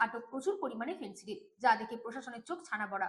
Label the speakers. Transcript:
Speaker 1: আটক প্রচুর পরিমাণে ফেন্সিডিল যা দেখে প্রশাসনের চোখ ছানা বড়া